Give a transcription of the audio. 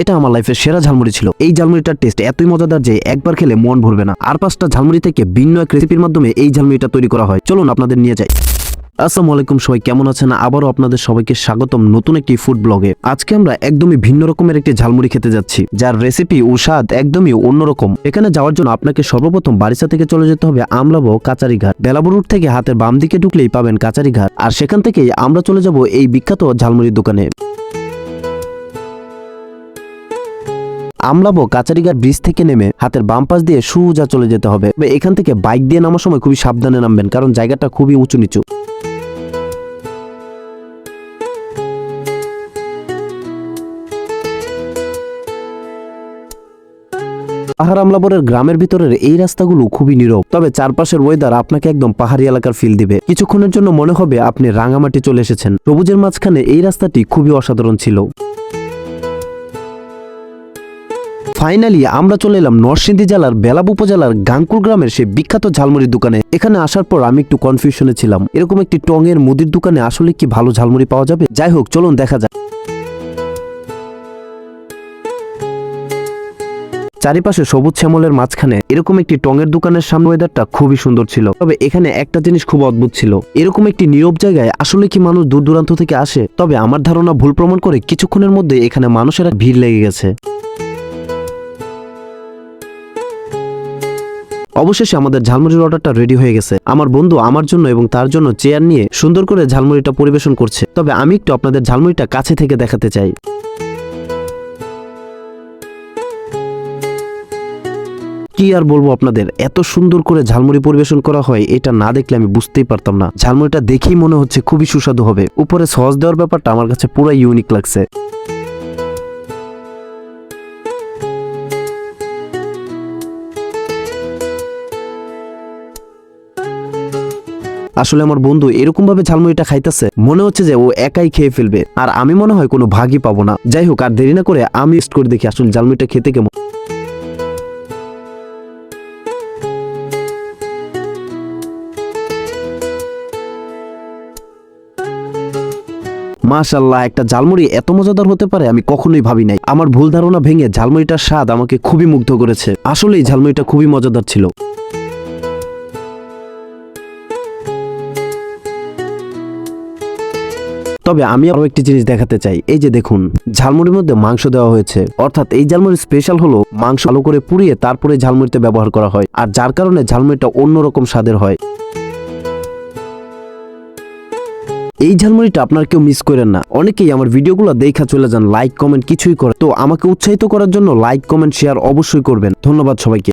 এটা আমার লাইফের সেরা ঝালমুড়ি ছিল। এই ঝালমুড়িটার টেস্ট এতই মজাদার যে একবার খেলে মন ভরবে না। আর পাঁচটা ঝালমুড়ি থেকে ভিন্ন এক রেসিপির মাধ্যমে এই ঝালমুড়িটা তৈরি করা হয়। চলুন আপনাদের নিয়ে যাই। আসসালামু আলাইকুম, সবাই কেমন আছেন? আবারও আপনাদের সবাইকে স্বাগতম নতুন একটি ফুড ব্লগে আজকে আমরা একদমই ভিন্ন রকমের একটি ঝালমুড়ি খেতে যাচ্ছি। যার রেসিপি ও স্বাদ একদমই অন্যরকম। এখানে যাওয়ার জন্য আপনাকে সর্বপ্রথম বারিসা থেকে চলে যেতে হবে আমলাবো কাচারিঘাট। বেলাবুরুট থেকে হাতের বাম দিকে ঢুকলেই পাবেন কাচারিঘাট। আর সেখান থেকেই আমরা চলে যাব এই বিখ্যাত ঝালমুড়ির দোকানে। আমলাবো কাচারিঘাট ব্রিজ থেকে নেমে হাতের বাম পাশ দিয়ে সুজা চলে যেতে হবে। এখান থেকে বাইক দিয়ে নামার সময় খুবই সাবধানে নামবেন, কারণ জায়গাটা খুবই উঁচু নিচু। পাহাড় আমলাবরের গ্রামের ভিতরের এই রাস্তাগুলো খুবই নীরব। তবে চারপাশের ওয়েদার আপনাকে একদম পাহাড়ি এলাকার ফিল দিবে। কিছুক্ষণের জন্য মনে হবে আপনি রাঙামাটি চলে এসেছেন। সবুজের মাঝখানে এই রাস্তাটি খুবই অসাধারণ ছিল। ফাইনালি আমরা চলে এলাম নরসিংদী জেলার বেলাব উপজেলার গাঙ্কুর গ্রামের সেই বিখ্যাত ঝালমুড়ির দোকানে। এখানে আসার পর আমি একটু কনফিউশনে ছিলাম। এরকম একটি টঙের মুদির দোকানে আসলে কি ভালো ঝালমুড়ি পাওয়া যাবে? যাই হোক, চলুন, দেখা যাক। চারিপাশে সবুজ শ্যামলের মাঝখানে এরকম একটি টঙের দোকানের সামনে ওয়েদারটা খুবই সুন্দর ছিল। তবে এখানে একটা জিনিস খুব অদ্ভুত ছিল। এরকম একটি নীরব জায়গায় আসলে কি মানুষ দূর দূরান্ত থেকে আসে? তবে আমার ধারণা ভুল প্রমাণ করে কিছুক্ষণের মধ্যে এখানে মানুষের ভিড় লেগে গেছে। অবশেষে আমাদের ঝালমুড়ির অর্ডারটা রেডি হয়ে গেছে। আমার বন্ধু আমার জন্য এবং তার জন্য চেয়ার নিয়ে সুন্দর করে ঝালমুড়িটা পরিবেশন করছে। তবে আমি একটু আপনাদের ঝালমুড়িটা কাছে থেকে দেখাতে চাই। কি আর বলব আপনাদের, এত সুন্দর করে ঝালমুড়ি পরিবেশন করা হয়, এটা না দেখলে আমি বুঝতেই পারতাম না। ঝালমুড়িটা দেখেই মনে হচ্ছে খুবই সুস্বাদু হবে। উপরে সস দেওয়ার ব্যাপারটা আমার কাছে পুরো ইউনিক লাগছে। আসলে আমার বন্ধু এরকম ভাবে ঝালমুড়িটা খাইতেছে, মনে হচ্ছে যে ও একাই খেয়ে ফেলবে। আর আমি মনে হয় কোনো ভাগই পাবো না। যাই হোক, আর দেরি না করে আমি টেস্ট করে দেখি আসলে ঝালমুড়িটা খেতে কেমন। মাশাল্লাহ, একটা ঝালমুড়ি এত মজাদার হতে পারে আমি কখনোই ভাবি নাই। আমার ভুল ধারণা ভেঙে ঝালমুড়িটার স্বাদ আমাকে খুবই মুগ্ধ করেছে। আসলেই ঝালমুড়িটা খুবই মজাদার ছিল। তবে আমি আরও একটি জিনিস দেখাতে চাই। এই যে দেখুন, ঝালমুড়ির মধ্যে মাংস দেওয়া হয়েছে। অর্থাৎ এই ঝালমুড়ি স্পেশাল হলো মাংস ভালো করে পুড়িয়ে তারপরে ঝালমুড়িতে ব্যবহার করা হয়। আর যার কারণে ঝালমুড়িটা অন্যরকম স্বাদের হয়। এই ঝালমুড়িটা আপনার কেউ মিস করেন না। অনেকেই আমার ভিডিওগুলো দেখা চলে যান লাইক কমেন্ট কিছুই করে। তো আমাকে উৎসাহিত করার জন্য লাইক কমেন্ট শেয়ার অবশ্যই করবেন। ধন্যবাদ সবাইকে।